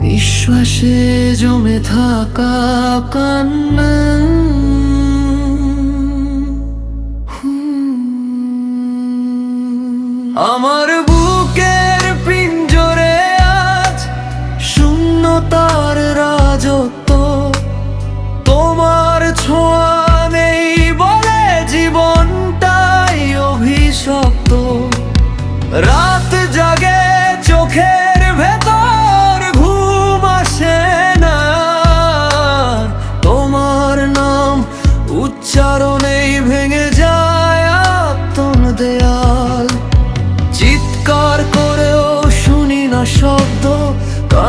নিঃশ্বাসে জমে থাকা কান্না। আমার বুকের পিঞ্জরে আজ শূন্যতার রাজত্ব। তোমার ছোঁয়া নেই বলে জীবনটাই অভিশপ্ত। রাত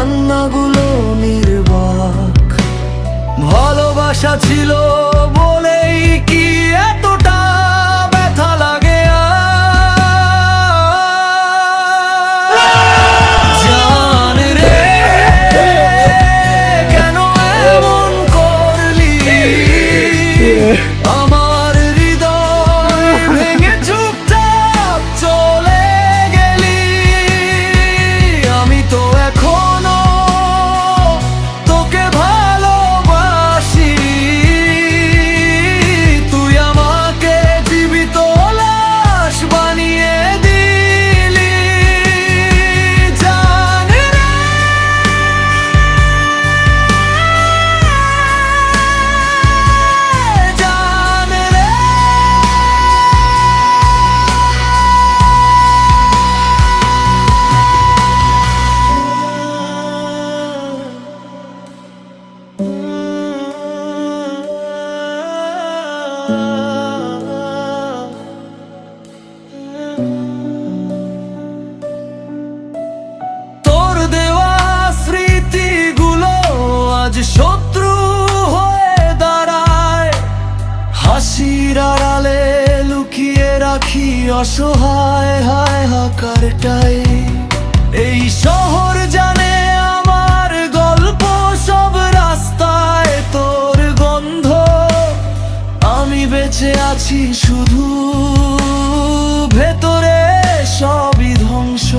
কান্নাগুলো নির্বাক। ভালোবাসা ছিল শত্রু হয়ে দাঁড়ায়, হাসির আড়ালে লুকিয়ে রাখি অসহায়, হায় হাকারটাই। এই শহর জানে আমার গল্প সব রাস্তায় তোর গন্ধ। আমি বেঁচে আছি শুধু ভেতরে সবই ধ্বংস।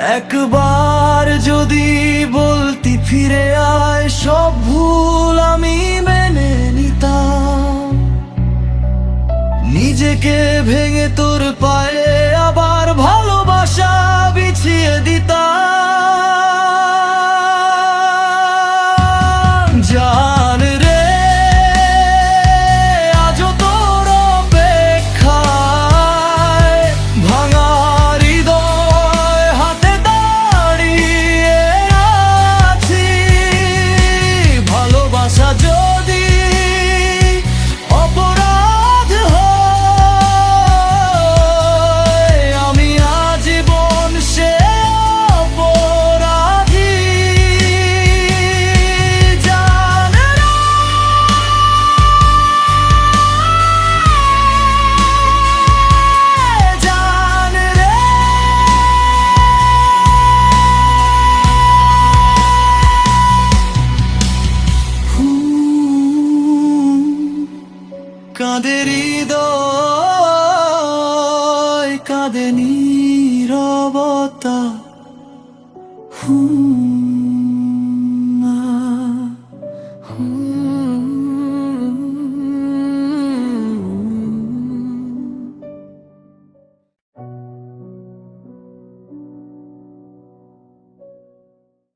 একবার যদি বলতি ফিরে আয়, সব ভুল আমি মেনে নিতাম। নিজেকে ভেঙে তোর পায়ে আবার ভালোবাসা বিছিয়ে দিতাম। কাঁদে হৃদয় কাঁদে নীরবতা। হুম।